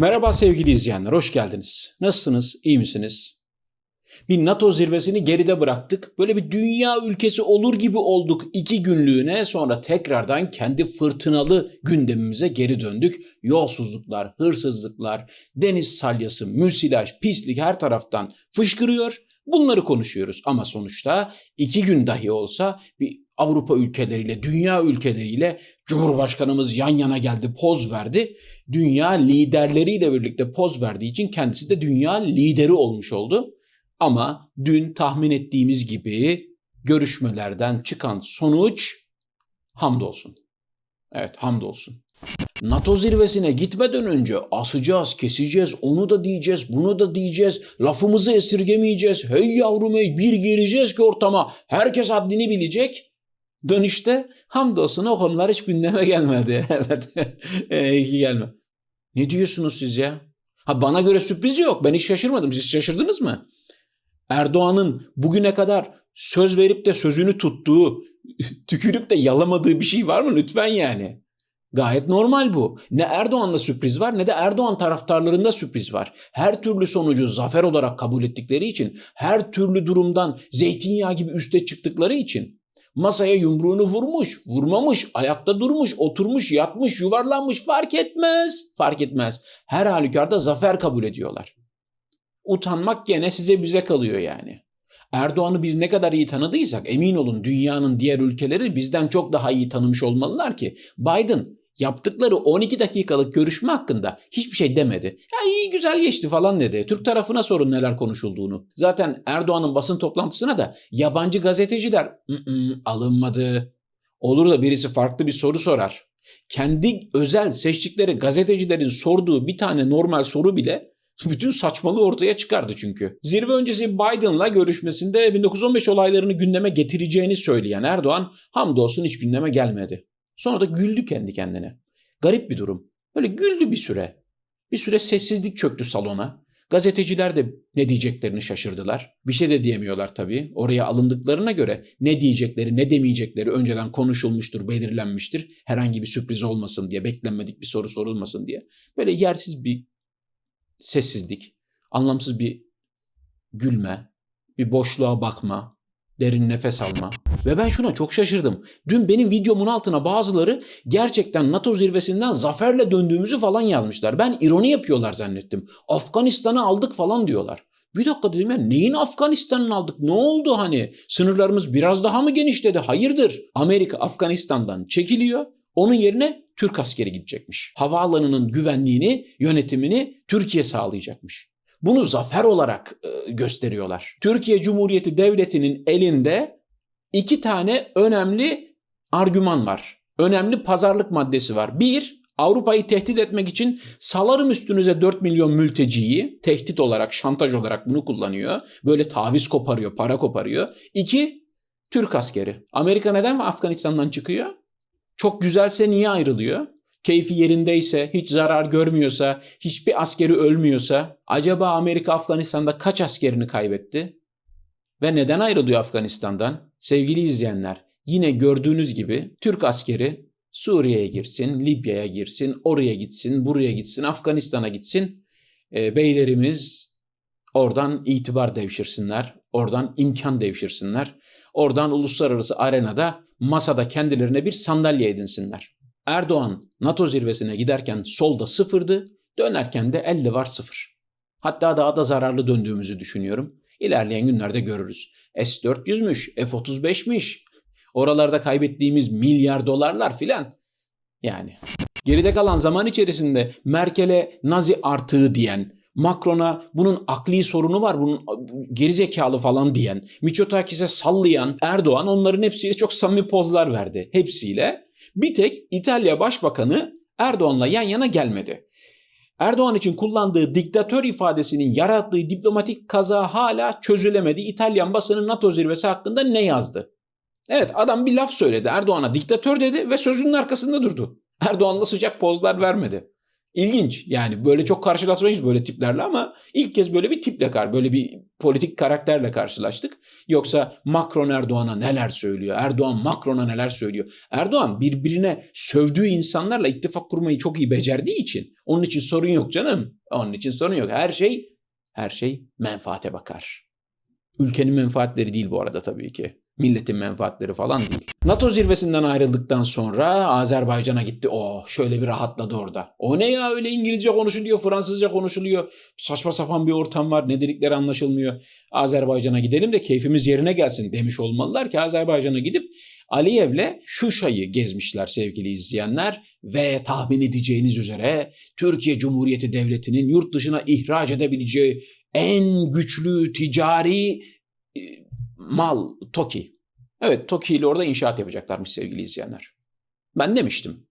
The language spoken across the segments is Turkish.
Merhaba sevgili izleyenler, hoş geldiniz. Nasılsınız, iyi misiniz? Bir NATO zirvesini geride bıraktık. Böyle bir dünya ülkesi olur gibi olduk iki günlüğüne. Sonra tekrardan kendi fırtınalı gündemimize geri döndük. Yolsuzluklar, hırsızlıklar, deniz salyası, müsilaj, pislik her taraftan fışkırıyor. Bunları konuşuyoruz ama sonuçta iki gün dahi olsa bir Avrupa ülkeleriyle, dünya ülkeleriyle Cumhurbaşkanımız yan yana geldi, poz verdi. Dünya liderleriyle birlikte poz verdiği için kendisi de dünya lideri olmuş oldu. Ama dün tahmin ettiğimiz gibi görüşmelerden çıkan sonuç hamdolsun. Evet hamdolsun. NATO zirvesine gitmeden önce asacağız, keseceğiz, onu da diyeceğiz, bunu da diyeceğiz, lafımızı esirgemeyeceğiz. Hey yavrum hey bir gireceğiz ki ortama herkes haddini bilecek. Dönüşte hamdolsun o konular hiç gündeme gelmedi. evet iyi ki gelme. Ne diyorsunuz siz ya? Ha bana göre sürpriz yok. Ben hiç şaşırmadım. Siz şaşırdınız mı? Erdoğan'ın bugüne kadar söz verip de sözünü tuttuğu, tükürüp de yalamadığı bir şey var mı? Lütfen yani. Gayet normal bu. Ne Erdoğan'da sürpriz var ne de Erdoğan taraftarlarında sürpriz var. Her türlü sonucu zafer olarak kabul ettikleri için, her türlü durumdan zeytinyağı gibi üste çıktıkları için masaya yumruğunu vurmuş, vurmamış, ayakta durmuş, oturmuş, yatmış, yuvarlanmış fark etmez. Fark etmez. Her halükarda zafer kabul ediyorlar. Utanmak gene size bize kalıyor yani. Erdoğan'ı biz ne kadar iyi tanıdıysak emin olun dünyanın diğer ülkeleri bizden çok daha iyi tanımış olmalılar ki Biden yaptıkları 12 dakikalık görüşme hakkında hiçbir şey demedi. Ya iyi güzel geçti falan dedi. Türk tarafına sorun neler konuşulduğunu. Zaten Erdoğan'ın basın toplantısına da yabancı gazeteciler "Mm-mm, alınmadı. Olur da birisi farklı bir soru sorar. Kendi özel seçtikleri gazetecilerin sorduğu bir tane normal soru bile bütün saçmalığı ortaya çıkardı çünkü. Zirve öncesi Biden'la görüşmesinde 1915 olaylarını gündeme getireceğini söyleyen Erdoğan hamdolsun hiç gündeme gelmedi. Sonra da güldü kendi kendine. Garip bir durum. Böyle güldü bir süre. Bir süre sessizlik çöktü salona. Gazeteciler de ne diyeceklerini şaşırdılar. Bir şey de diyemiyorlar tabii. Oraya alındıklarına göre ne diyecekleri ne demeyecekleri önceden konuşulmuştur, belirlenmiştir. Herhangi bir sürpriz olmasın diye, beklenmedik bir soru sorulmasın diye. Böyle yersiz bir sessizlik, anlamsız bir gülme, bir boşluğa bakma, derin nefes alma. Ve ben şuna çok şaşırdım. Dün benim videomun altına bazıları gerçekten NATO zirvesinden zaferle döndüğümüzü falan yazmışlar. Ben ironi yapıyorlar zannettim. Afganistan'ı aldık falan diyorlar. Bir dakika dedim ya neyin Afganistan'ını aldık? Ne oldu hani? Sınırlarımız biraz daha mı genişledi? Hayırdır? Amerika Afganistan'dan çekiliyor. Onun yerine Türk askeri gidecekmiş. Havaalanının güvenliğini, yönetimini Türkiye sağlayacakmış. Bunu zafer olarak e, gösteriyorlar. Türkiye Cumhuriyeti Devleti'nin elinde iki tane önemli argüman var. Önemli pazarlık maddesi var. Bir, Avrupa'yı tehdit etmek için salarım üstünüze 4 milyon mülteciyi tehdit olarak, şantaj olarak bunu kullanıyor. Böyle taviz koparıyor, para koparıyor. İki, Türk askeri. Amerika neden Afganistan'dan çıkıyor? Çok güzelse niye ayrılıyor? Keyfi yerindeyse, hiç zarar görmüyorsa, hiçbir askeri ölmüyorsa acaba Amerika Afganistan'da kaç askerini kaybetti? Ve neden ayrılıyor Afganistan'dan? Sevgili izleyenler, yine gördüğünüz gibi Türk askeri Suriye'ye girsin, Libya'ya girsin, oraya gitsin, buraya gitsin, Afganistan'a gitsin. E, beylerimiz oradan itibar devşirsinler, oradan imkan devşirsinler, oradan uluslararası arenada masada kendilerine bir sandalye edinsinler. Erdoğan NATO zirvesine giderken solda sıfırdı, dönerken de 50 var sıfır. Hatta daha da zararlı döndüğümüzü düşünüyorum. İlerleyen günlerde görürüz. S-400'müş, F-35'miş. Oralarda kaybettiğimiz milyar dolarlar filan. Yani geride kalan zaman içerisinde Merkel'e Nazi artığı diyen, Macron'a bunun akli sorunu var, bunun gerizekalı falan diyen, Miçotakis'e sallayan Erdoğan onların hepsiyle çok samimi pozlar verdi. Hepsiyle. Bir tek İtalya Başbakanı Erdoğan'la yan yana gelmedi. Erdoğan için kullandığı diktatör ifadesinin yarattığı diplomatik kaza hala çözülemedi. İtalyan basını NATO zirvesi hakkında ne yazdı? Evet adam bir laf söyledi. Erdoğan'a diktatör dedi ve sözünün arkasında durdu. Erdoğan'la sıcak pozlar vermedi. İlginç yani böyle çok karşılaşmayız böyle tiplerle ama ilk kez böyle bir tiple kar, böyle bir politik karakterle karşılaştık. Yoksa Macron Erdoğan'a neler söylüyor, Erdoğan Macron'a neler söylüyor. Erdoğan birbirine sövdüğü insanlarla ittifak kurmayı çok iyi becerdiği için onun için sorun yok canım. Onun için sorun yok. Her şey her şey menfaate bakar. Ülkenin menfaatleri değil bu arada tabii ki. Milletin menfaatleri falan değil. NATO zirvesinden ayrıldıktan sonra Azerbaycan'a gitti. Oh şöyle bir rahatladı orada. O ne ya öyle İngilizce konuşuluyor, Fransızca konuşuluyor. Saçma sapan bir ortam var. Ne dedikleri anlaşılmıyor. Azerbaycan'a gidelim de keyfimiz yerine gelsin demiş olmalılar ki Azerbaycan'a gidip Aliyev'le Şuşa'yı gezmişler sevgili izleyenler ve tahmin edeceğiniz üzere Türkiye Cumhuriyeti Devleti'nin yurt dışına ihraç edebileceği en güçlü ticari e, mal TOKİ. Evet TOKİ ile orada inşaat yapacaklarmış sevgili izleyenler. Ben demiştim.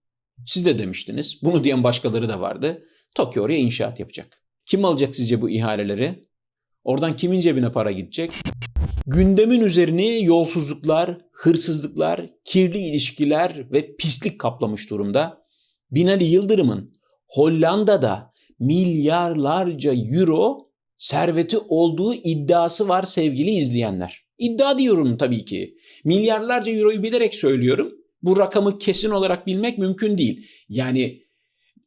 Siz de demiştiniz. Bunu diyen başkaları da vardı. TOKİ oraya inşaat yapacak. Kim alacak sizce bu ihaleleri? Oradan kimin cebine para gidecek? Gündemin üzerini yolsuzluklar, hırsızlıklar, kirli ilişkiler ve pislik kaplamış durumda. Binali Yıldırım'ın Hollanda'da milyarlarca euro serveti olduğu iddiası var sevgili izleyenler. İddia diyorum tabii ki. Milyarlarca euroyu bilerek söylüyorum. Bu rakamı kesin olarak bilmek mümkün değil. Yani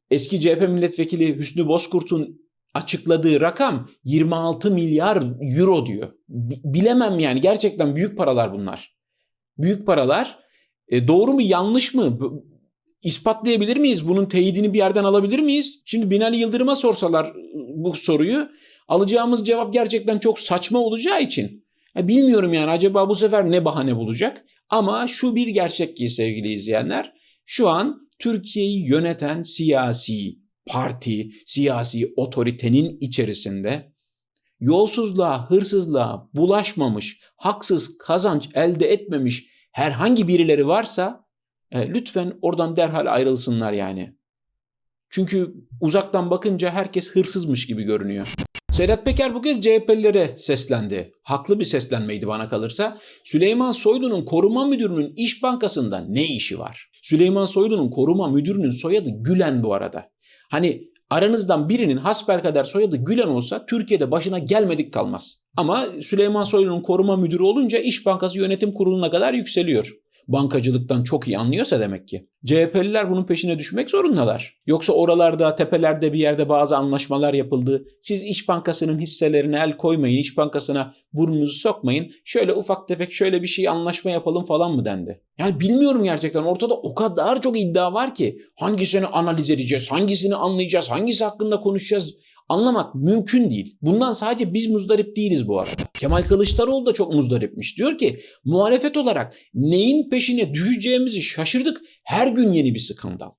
eski CHP milletvekili Hüsnü Bozkurt'un açıkladığı rakam 26 milyar euro diyor. Bilemem yani gerçekten büyük paralar bunlar. Büyük paralar. E, doğru mu yanlış mı? İspatlayabilir miyiz? Bunun teyidini bir yerden alabilir miyiz? Şimdi Binali Yıldırım'a sorsalar bu soruyu alacağımız cevap gerçekten çok saçma olacağı için ya bilmiyorum yani acaba bu sefer ne bahane bulacak? Ama şu bir gerçek ki sevgili izleyenler şu an Türkiye'yi yöneten siyasi parti, siyasi otoritenin içerisinde yolsuzluğa, hırsızlığa bulaşmamış, haksız kazanç elde etmemiş herhangi birileri varsa e, lütfen oradan derhal ayrılsınlar yani. Çünkü uzaktan bakınca herkes hırsızmış gibi görünüyor. Sedat Peker bu kez CHP'lilere seslendi. Haklı bir seslenmeydi bana kalırsa. Süleyman Soylu'nun koruma müdürünün İş Bankası'nda ne işi var? Süleyman Soylu'nun koruma müdürünün soyadı Gülen bu arada. Hani aranızdan birinin hasbelkader soyadı Gülen olsa Türkiye'de başına gelmedik kalmaz. Ama Süleyman Soylu'nun koruma müdürü olunca İş Bankası Yönetim Kurulu'na kadar yükseliyor bankacılıktan çok iyi anlıyorsa demek ki. CHP'liler bunun peşine düşmek zorundalar. Yoksa oralarda, tepelerde bir yerde bazı anlaşmalar yapıldı. Siz İş Bankası'nın hisselerine el koymayın, İş Bankası'na burnunuzu sokmayın. Şöyle ufak tefek şöyle bir şey anlaşma yapalım falan mı dendi? Yani bilmiyorum gerçekten ortada o kadar çok iddia var ki hangisini analiz edeceğiz, hangisini anlayacağız, hangisi hakkında konuşacağız anlamak mümkün değil. Bundan sadece biz muzdarip değiliz bu arada. Kemal Kılıçdaroğlu da çok muzdaripmiş. Diyor ki muhalefet olarak neyin peşine düşeceğimizi şaşırdık. Her gün yeni bir skandal.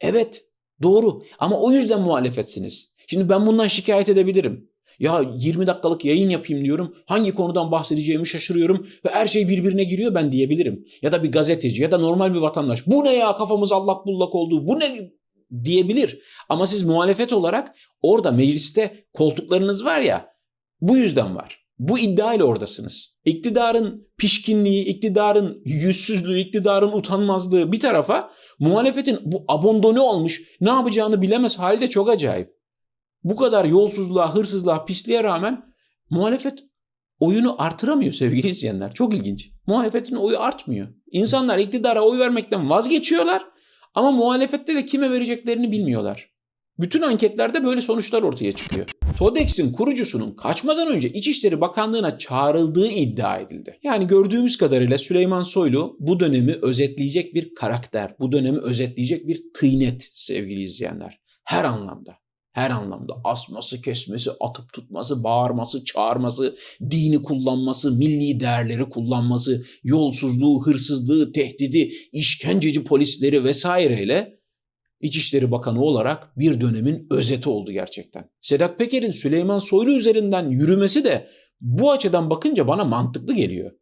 Evet doğru ama o yüzden muhalefetsiniz. Şimdi ben bundan şikayet edebilirim. Ya 20 dakikalık yayın yapayım diyorum. Hangi konudan bahsedeceğimi şaşırıyorum ve her şey birbirine giriyor ben diyebilirim. Ya da bir gazeteci ya da normal bir vatandaş. Bu ne ya kafamız allak bullak oldu. Bu ne diyebilir. Ama siz muhalefet olarak orada mecliste koltuklarınız var ya bu yüzden var. Bu iddia ile oradasınız. İktidarın pişkinliği, iktidarın yüzsüzlüğü, iktidarın utanmazlığı bir tarafa muhalefetin bu abondone olmuş ne yapacağını bilemez halde çok acayip. Bu kadar yolsuzluğa, hırsızlığa, pisliğe rağmen muhalefet oyunu artıramıyor sevgili izleyenler. Çok ilginç. Muhalefetin oyu artmıyor. İnsanlar iktidara oy vermekten vazgeçiyorlar ama muhalefette de kime vereceklerini bilmiyorlar. Bütün anketlerde böyle sonuçlar ortaya çıkıyor. TODEX'in kurucusunun kaçmadan önce İçişleri Bakanlığı'na çağrıldığı iddia edildi. Yani gördüğümüz kadarıyla Süleyman Soylu bu dönemi özetleyecek bir karakter, bu dönemi özetleyecek bir tıynet sevgili izleyenler. Her anlamda. Her anlamda asması, kesmesi, atıp tutması, bağırması, çağırması, dini kullanması, milli değerleri kullanması, yolsuzluğu, hırsızlığı, tehdidi, işkenceci polisleri vesaireyle İçişleri Bakanı olarak bir dönemin özeti oldu gerçekten. Sedat Peker'in Süleyman Soylu üzerinden yürümesi de bu açıdan bakınca bana mantıklı geliyor.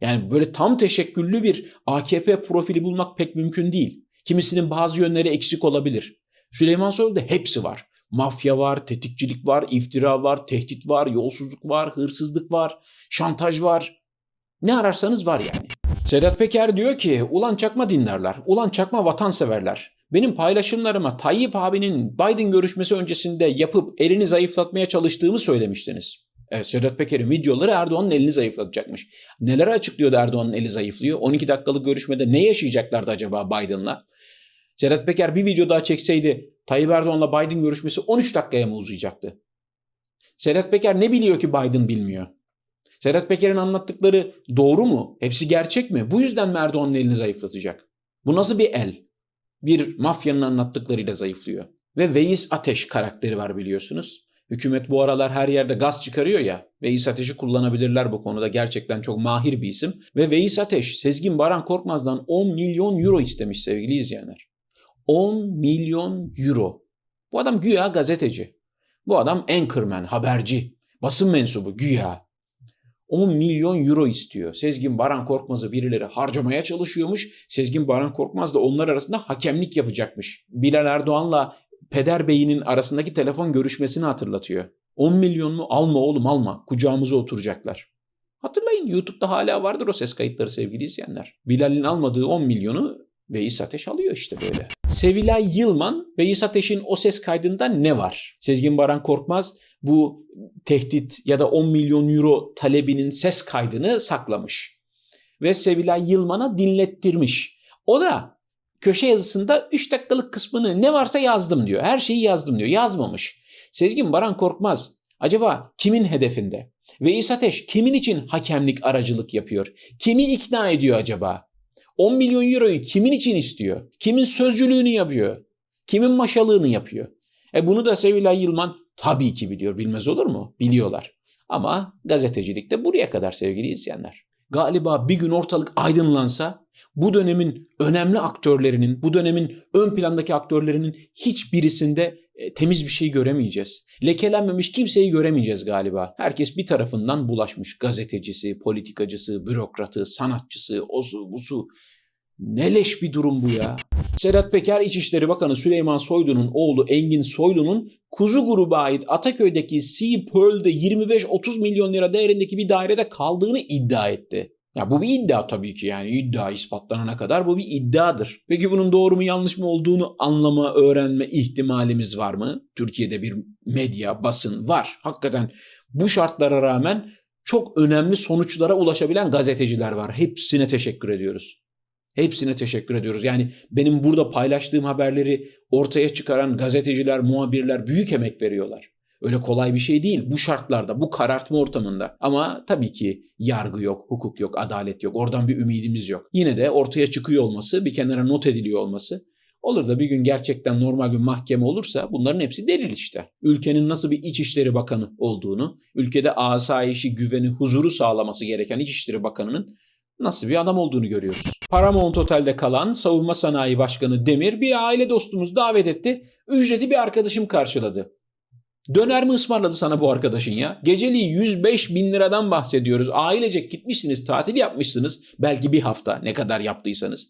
Yani böyle tam teşekküllü bir AKP profili bulmak pek mümkün değil. Kimisinin bazı yönleri eksik olabilir. Süleyman Soylu'da hepsi var. Mafya var, tetikçilik var, iftira var, tehdit var, yolsuzluk var, hırsızlık var, şantaj var. Ne ararsanız var yani. Sedat Peker diyor ki ulan çakma dinlerler, ulan çakma vatanseverler. benim paylaşımlarıma Tayyip abinin Biden görüşmesi öncesinde yapıp elini zayıflatmaya çalıştığımı söylemiştiniz. Evet Sedat Peker'in videoları Erdoğan'ın elini zayıflatacakmış. Neler açıklıyordu Erdoğan'ın eli zayıflıyor? 12 dakikalık görüşmede ne yaşayacaklardı acaba Biden'la? Sedat Peker bir video daha çekseydi Tayyip Erdoğan'la Biden görüşmesi 13 dakikaya mı uzayacaktı? Sedat Peker ne biliyor ki Biden bilmiyor? Sedat Peker'in anlattıkları doğru mu? Hepsi gerçek mi? Bu yüzden mi Erdoğan'ın elini zayıflatacak? Bu nasıl bir el? Bir mafyanın anlattıklarıyla zayıflıyor. Ve Veys Ateş karakteri var biliyorsunuz. Hükümet bu aralar her yerde gaz çıkarıyor ya. Veys Ateş'i kullanabilirler bu konuda. Gerçekten çok mahir bir isim. Ve Veys Ateş Sezgin Baran Korkmaz'dan 10 milyon euro istemiş sevgili izleyenler. 10 milyon euro. Bu adam güya gazeteci. Bu adam anchorman, haberci, basın mensubu güya. 10 milyon euro istiyor. Sezgin Baran Korkmaz'ı birileri harcamaya çalışıyormuş. Sezgin Baran Korkmaz da onlar arasında hakemlik yapacakmış. Bilal Erdoğan'la Peder Bey'inin arasındaki telefon görüşmesini hatırlatıyor. 10 milyon mu? Alma oğlum alma. Kucağımıza oturacaklar. Hatırlayın YouTube'da hala vardır o ses kayıtları sevgili izleyenler. Bilal'in almadığı 10 milyonu Veys Ateş alıyor işte böyle. Sevilay Yılman, Veys Ateş'in o ses kaydında ne var? Sezgin Baran Korkmaz bu tehdit ya da 10 milyon euro talebinin ses kaydını saklamış. Ve Sevilay Yılman'a dinlettirmiş. O da köşe yazısında 3 dakikalık kısmını ne varsa yazdım diyor. Her şeyi yazdım diyor. Yazmamış. Sezgin Baran Korkmaz acaba kimin hedefinde? Veys Ateş kimin için hakemlik aracılık yapıyor? Kimi ikna ediyor acaba? 10 milyon euroyu kimin için istiyor? Kimin sözcülüğünü yapıyor? Kimin maşalığını yapıyor? E bunu da Sevilay Yılman tabii ki biliyor. Bilmez olur mu? Biliyorlar. Ama gazetecilikte buraya kadar sevgili izleyenler. Galiba bir gün ortalık aydınlansa bu dönemin önemli aktörlerinin, bu dönemin ön plandaki aktörlerinin hiçbirisinde e, temiz bir şey göremeyeceğiz. Lekelenmemiş kimseyi göremeyeceğiz galiba. Herkes bir tarafından bulaşmış. Gazetecisi, politikacısı, bürokratı, sanatçısı, osu, busu. Ne leş bir durum bu ya. Sedat Peker İçişleri Bakanı Süleyman Soylu'nun oğlu Engin Soylu'nun Kuzu Gruba ait Ataköy'deki Sea Pearl'de 25-30 milyon lira değerindeki bir dairede kaldığını iddia etti. Ya bu bir iddia tabii ki yani iddia ispatlanana kadar bu bir iddiadır. Peki bunun doğru mu yanlış mı olduğunu anlama, öğrenme ihtimalimiz var mı? Türkiye'de bir medya, basın var. Hakikaten bu şartlara rağmen çok önemli sonuçlara ulaşabilen gazeteciler var. Hepsine teşekkür ediyoruz. Hepsine teşekkür ediyoruz. Yani benim burada paylaştığım haberleri ortaya çıkaran gazeteciler, muhabirler büyük emek veriyorlar. Öyle kolay bir şey değil bu şartlarda, bu karartma ortamında. Ama tabii ki yargı yok, hukuk yok, adalet yok. Oradan bir ümidimiz yok. Yine de ortaya çıkıyor olması, bir kenara not ediliyor olması Olur da bir gün gerçekten normal bir mahkeme olursa bunların hepsi delil işte. Ülkenin nasıl bir İçişleri Bakanı olduğunu, ülkede asayişi, güveni, huzuru sağlaması gereken İçişleri Bakanı'nın nasıl bir adam olduğunu görüyoruz. Paramount Otel'de kalan Savunma Sanayi Başkanı Demir bir aile dostumuz davet etti. Ücreti bir arkadaşım karşıladı. Döner mi ısmarladı sana bu arkadaşın ya? Geceliği 105 bin liradan bahsediyoruz. Ailecek gitmişsiniz, tatil yapmışsınız. Belki bir hafta ne kadar yaptıysanız.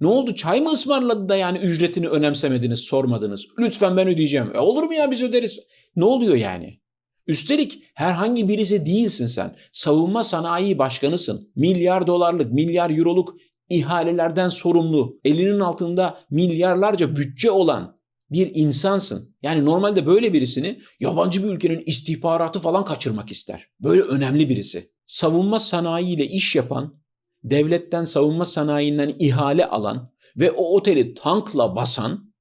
Ne oldu çay mı ısmarladı da yani ücretini önemsemediniz, sormadınız. Lütfen ben ödeyeceğim. E olur mu ya biz öderiz. Ne oluyor yani? Üstelik herhangi birisi değilsin sen. Savunma sanayi başkanısın. Milyar dolarlık, milyar euroluk ihalelerden sorumlu, elinin altında milyarlarca bütçe olan bir insansın. Yani normalde böyle birisini yabancı bir ülkenin istihbaratı falan kaçırmak ister. Böyle önemli birisi. Savunma sanayi ile iş yapan, devletten savunma sanayinden ihale alan ve o oteli tankla basan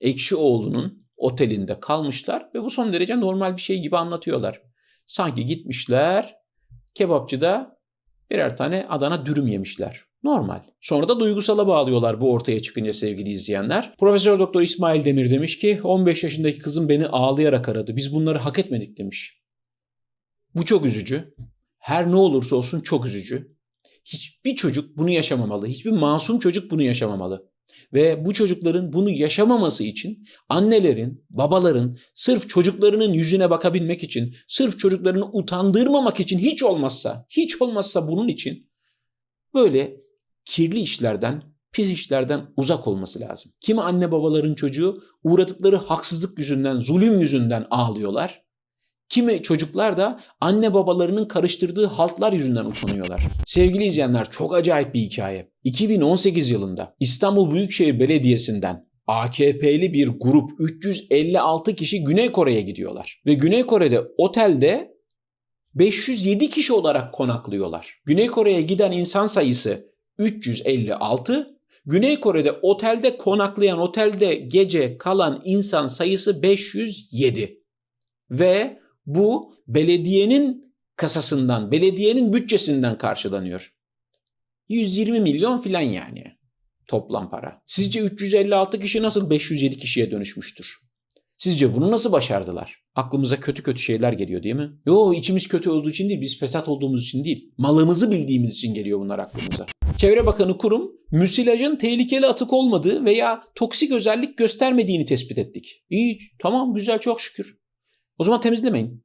Ekşioğlu'nun otelinde kalmışlar ve bu son derece normal bir şey gibi anlatıyorlar. Sanki gitmişler kebapçıda birer tane Adana dürüm yemişler. Normal. Sonra da duygusala bağlıyorlar bu ortaya çıkınca sevgili izleyenler. Profesör Doktor İsmail Demir demiş ki 15 yaşındaki kızım beni ağlayarak aradı. Biz bunları hak etmedik demiş. Bu çok üzücü. Her ne olursa olsun çok üzücü. Hiçbir çocuk bunu yaşamamalı. Hiçbir masum çocuk bunu yaşamamalı. Ve bu çocukların bunu yaşamaması için annelerin, babaların sırf çocuklarının yüzüne bakabilmek için, sırf çocuklarını utandırmamak için hiç olmazsa, hiç olmazsa bunun için böyle kirli işlerden, pis işlerden uzak olması lazım. Kimi anne babaların çocuğu uğradıkları haksızlık yüzünden, zulüm yüzünden ağlıyorlar. Kimi çocuklar da anne babalarının karıştırdığı haltlar yüzünden utanıyorlar. Sevgili izleyenler çok acayip bir hikaye. 2018 yılında İstanbul Büyükşehir Belediyesi'nden AKP'li bir grup 356 kişi Güney Kore'ye gidiyorlar. Ve Güney Kore'de otelde 507 kişi olarak konaklıyorlar. Güney Kore'ye giden insan sayısı 356. Güney Kore'de otelde konaklayan, otelde gece kalan insan sayısı 507. Ve bu belediyenin kasasından, belediyenin bütçesinden karşılanıyor. 120 milyon filan yani toplam para. Sizce 356 kişi nasıl 507 kişiye dönüşmüştür? Sizce bunu nasıl başardılar? Aklımıza kötü kötü şeyler geliyor değil mi? Yo içimiz kötü olduğu için değil, biz fesat olduğumuz için değil. Malımızı bildiğimiz için geliyor bunlar aklımıza. Çevre Bakanı Kurum, müsilajın tehlikeli atık olmadığı veya toksik özellik göstermediğini tespit ettik. İyi, tamam, güzel, çok şükür. O zaman temizlemeyin.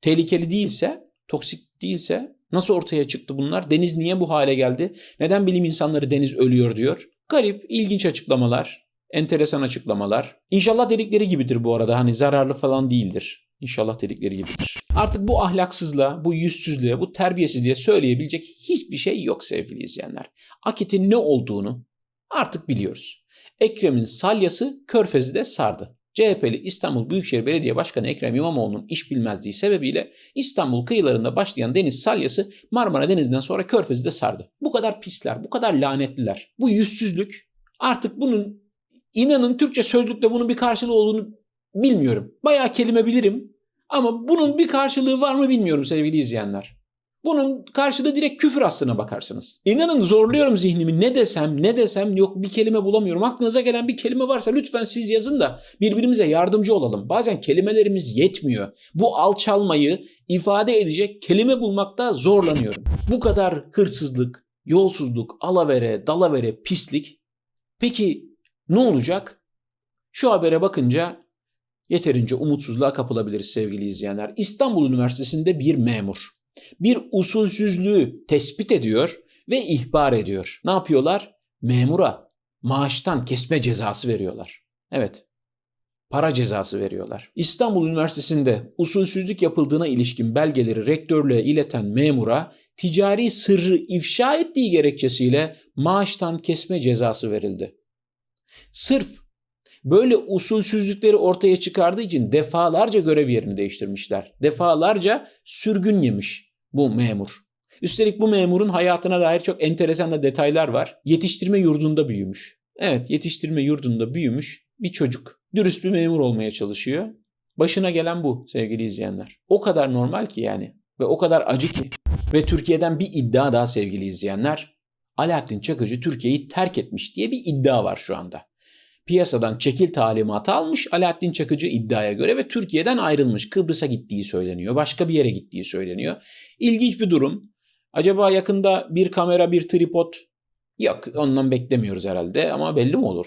Tehlikeli değilse, toksik değilse nasıl ortaya çıktı bunlar? Deniz niye bu hale geldi? Neden bilim insanları deniz ölüyor diyor? Garip, ilginç açıklamalar, enteresan açıklamalar. İnşallah dedikleri gibidir bu arada. Hani zararlı falan değildir. İnşallah dedikleri gibidir. Artık bu ahlaksızlığa, bu yüzsüzlüğe, bu terbiyesizliğe söyleyebilecek hiçbir şey yok sevgili izleyenler. Akit'in ne olduğunu artık biliyoruz. Ekrem'in salyası Körfez'i de sardı. CHP'li İstanbul Büyükşehir Belediye Başkanı Ekrem İmamoğlu'nun iş bilmezliği sebebiyle İstanbul kıyılarında başlayan deniz salyası Marmara Denizi'nden sonra Körfez'i de sardı. Bu kadar pisler, bu kadar lanetliler, bu yüzsüzlük artık bunun inanın Türkçe sözlükte bunun bir karşılığı olduğunu bilmiyorum. Bayağı kelime bilirim ama bunun bir karşılığı var mı bilmiyorum sevgili izleyenler. Bunun karşılığı direkt küfür aslına bakarsanız. İnanın zorluyorum zihnimi ne desem ne desem yok bir kelime bulamıyorum. Aklınıza gelen bir kelime varsa lütfen siz yazın da birbirimize yardımcı olalım. Bazen kelimelerimiz yetmiyor. Bu alçalmayı ifade edecek kelime bulmakta zorlanıyorum. Bu kadar hırsızlık, yolsuzluk, alavere, dalavere, pislik. Peki ne olacak? Şu habere bakınca yeterince umutsuzluğa kapılabiliriz sevgili izleyenler. İstanbul Üniversitesi'nde bir memur bir usulsüzlüğü tespit ediyor ve ihbar ediyor. Ne yapıyorlar? Memura maaştan kesme cezası veriyorlar. Evet. Para cezası veriyorlar. İstanbul Üniversitesi'nde usulsüzlük yapıldığına ilişkin belgeleri rektörlüğe ileten memura ticari sırrı ifşa ettiği gerekçesiyle maaştan kesme cezası verildi. Sırf böyle usulsüzlükleri ortaya çıkardığı için defalarca görev yerini değiştirmişler. Defalarca sürgün yemiş bu memur. Üstelik bu memurun hayatına dair çok enteresan da detaylar var. Yetiştirme yurdunda büyümüş. Evet yetiştirme yurdunda büyümüş bir çocuk. Dürüst bir memur olmaya çalışıyor. Başına gelen bu sevgili izleyenler. O kadar normal ki yani ve o kadar acı ki. Ve Türkiye'den bir iddia daha sevgili izleyenler. Alaaddin Çakıcı Türkiye'yi terk etmiş diye bir iddia var şu anda. Piyasadan çekil talimatı almış Alaaddin Çakıcı iddiaya göre ve Türkiye'den ayrılmış. Kıbrıs'a gittiği söyleniyor. Başka bir yere gittiği söyleniyor. İlginç bir durum. Acaba yakında bir kamera bir tripod yok ondan beklemiyoruz herhalde ama belli mi olur?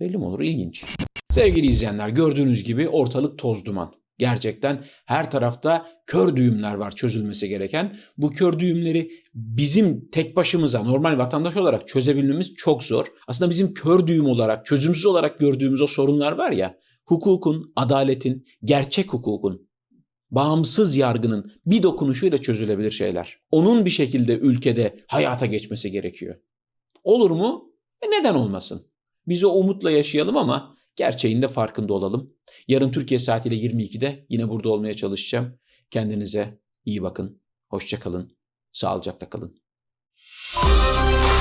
Belli mi olur? İlginç. Sevgili izleyenler gördüğünüz gibi ortalık toz duman. Gerçekten her tarafta kör düğümler var çözülmesi gereken. Bu kör düğümleri bizim tek başımıza normal vatandaş olarak çözebilmemiz çok zor. Aslında bizim kör düğüm olarak, çözümsüz olarak gördüğümüz o sorunlar var ya, hukukun, adaletin, gerçek hukukun, bağımsız yargının bir dokunuşuyla çözülebilir şeyler. Onun bir şekilde ülkede hayata geçmesi gerekiyor. Olur mu? E neden olmasın? Biz o umutla yaşayalım ama Gerçeğinde farkında olalım. Yarın Türkiye saatiyle 22'de yine burada olmaya çalışacağım. Kendinize iyi bakın. Hoşçakalın. Sağlıcakla kalın. Müzik